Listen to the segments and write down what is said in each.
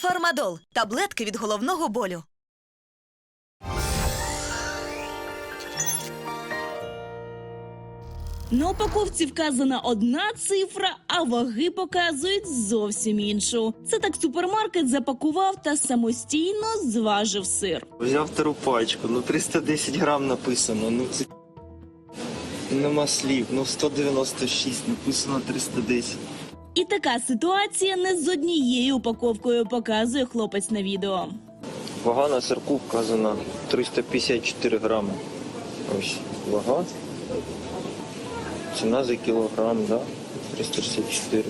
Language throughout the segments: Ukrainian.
Фармадол таблетки від головного болю. На упаковці вказана одна цифра, а ваги показують зовсім іншу. Це так супермаркет запакував та самостійно зважив сир. Взяв втору пачку, ну 310 грам написано, ну це нема слів, ну 196, написано 310. І така ситуація не з однією упаковкою показує хлопець на відео. Вага на сирку вказана 354 грами. Ось вага. Ціна за кілограм, да? 364.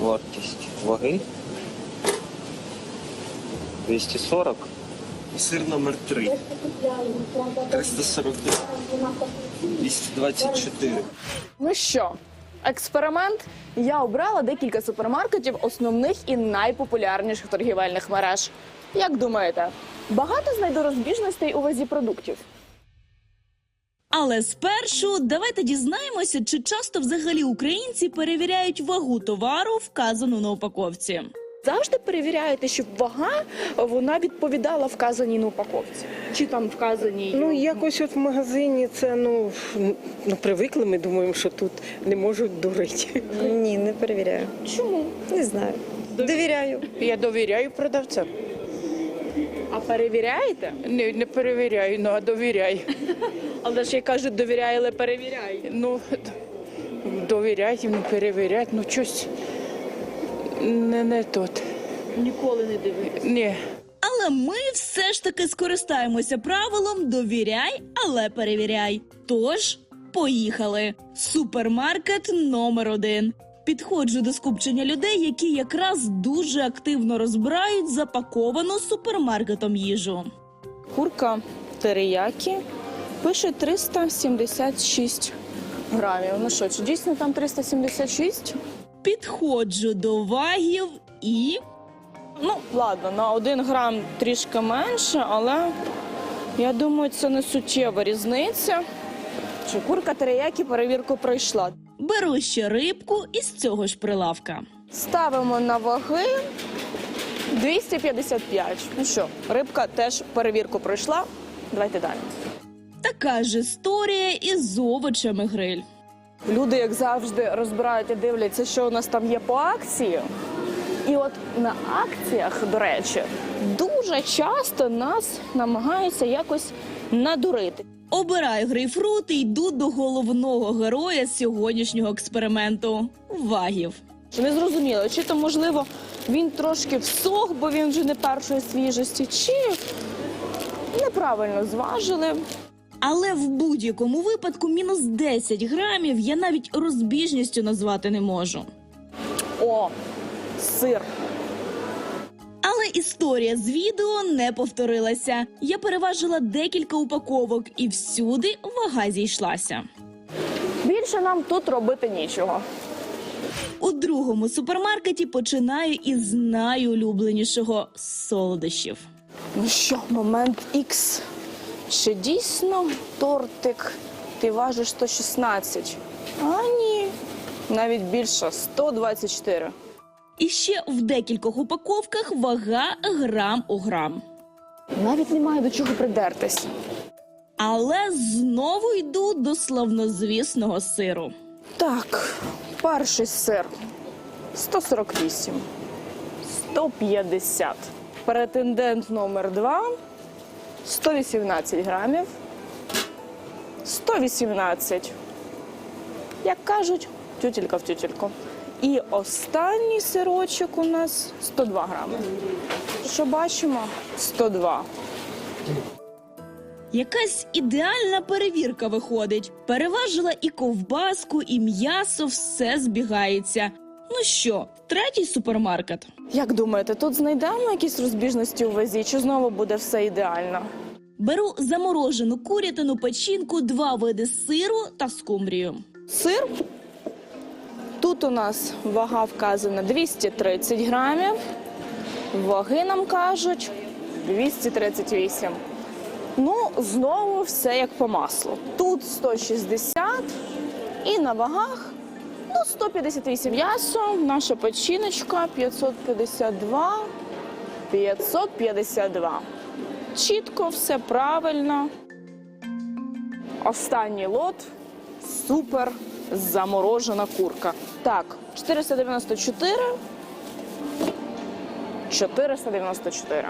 Вартість ваги. 240. Сир номер 3. 342. 224. Ну що, експеримент? Я обрала декілька супермаркетів основних і найпопулярніших торгівельних мереж. Як думаєте, багато знайду розбіжностей у вазі продуктів? Але спершу давайте дізнаємося, чи часто взагалі українці перевіряють вагу товару, вказану на упаковці. Завжди перевіряєте, щоб вага вона відповідала вказаній на упаковці. Чи там вказаній Ну, якось от в магазині це ну, ну привикли. Ми думаємо, що тут не можуть дурити. Ні, не перевіряю. чому? Не знаю. Довіряю. Я довіряю продавцям. А перевіряєте? Не, не перевіряю, ну а довіряю. Але ж як кажуть, довіряє, але перевіряє. Ну, довіряти, не перевіряти, ну щось не, не тут. Ніколи не дивитесь. Ні. Але ми все ж таки скористаємося правилом довіряй, але перевіряй. Тож, поїхали. Супермаркет номер один. Підходжу до скупчення людей, які якраз дуже активно розбирають запаковану супермаркетом їжу. Курка териякі пише 376 грамів. Ну що, чи дійсно там 376? Підходжу до вагів і Ну, ладно, на один грам трішки менше, але я думаю, це не суттєва різниця. Що курка териякі перевірку пройшла. беру ще рибку із цього ж прилавка. Ставимо на ваги 255. Ну що, рибка теж перевірку пройшла. Давайте далі. Така ж історія із овочами гриль. Люди, як завжди, розбирають і дивляться, що у нас там є по акції. І от на акціях, до речі, дуже часто нас намагаються якось надурити. Обираю грейпфрут і йду до головного героя сьогоднішнього експерименту вагів. Не зрозуміло, чи то можливо він трошки всох, бо він вже не першої свіжості, чи неправильно зважили. Але в будь-якому випадку мінус 10 грамів я навіть розбіжністю назвати не можу. О, сир. Але історія з відео не повторилася. Я переважила декілька упаковок, і всюди вага зійшлася. Більше нам тут робити нічого. У другому супермаркеті починаю із найулюбленішого солодощів. Ну що, момент Ікс. Чи дійсно тортик ти важиш 116? А ні. Навіть більше 124. І ще в декількох упаковках вага грам у грам. Навіть немає до чого придертись. Але знову йду до славнозвісного сиру. Так, перший сир 148, 150. Претендент номер 2 118 грамів. 118. Як кажуть, тютелька в тютельку. І останній сирочок у нас 102 грами. Що бачимо? 102. Якась ідеальна перевірка виходить. Переважила і ковбаску, і м'ясо, все збігається. Ну що, третій супермаркет. Як думаєте, тут знайдемо якісь розбіжності у вазі, чи знову буде все ідеально? Беру заморожену курятину, печінку, два види сиру та скумбрію. Сир. Тут у нас вага вказана 230 грамів. Ваги нам кажуть 238. Ну, знову все як по маслу. Тут 160 і на вагах ну, 158 м'ясо, наша печіночка 552 552. Чітко, все правильно. Останній лот. Супер заморожена курка. Так, 494. 494.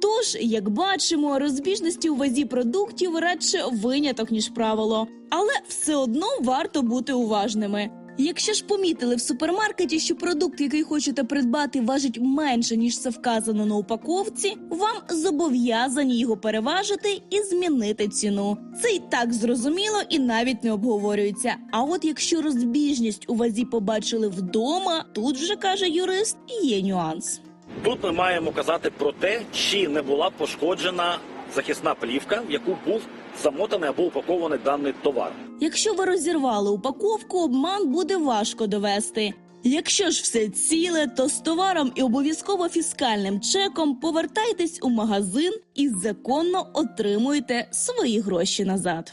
Тож, як бачимо, розбіжності у вазі продуктів радше виняток ніж правило, але все одно варто бути уважними. Якщо ж помітили в супермаркеті, що продукт, який хочете придбати, важить менше ніж це вказано на упаковці, вам зобов'язані його переважити і змінити ціну. Це і так зрозуміло і навіть не обговорюється. А от якщо розбіжність у вазі побачили вдома, тут вже каже юрист, є нюанс. Тут ми маємо казати про те, чи не була пошкоджена захисна плівка, в яку був замотаний або упакований даний товар. Якщо ви розірвали упаковку, обман буде важко довести. Якщо ж все ціле, то з товаром і обов'язково фіскальним чеком повертайтесь у магазин і законно отримуйте свої гроші назад.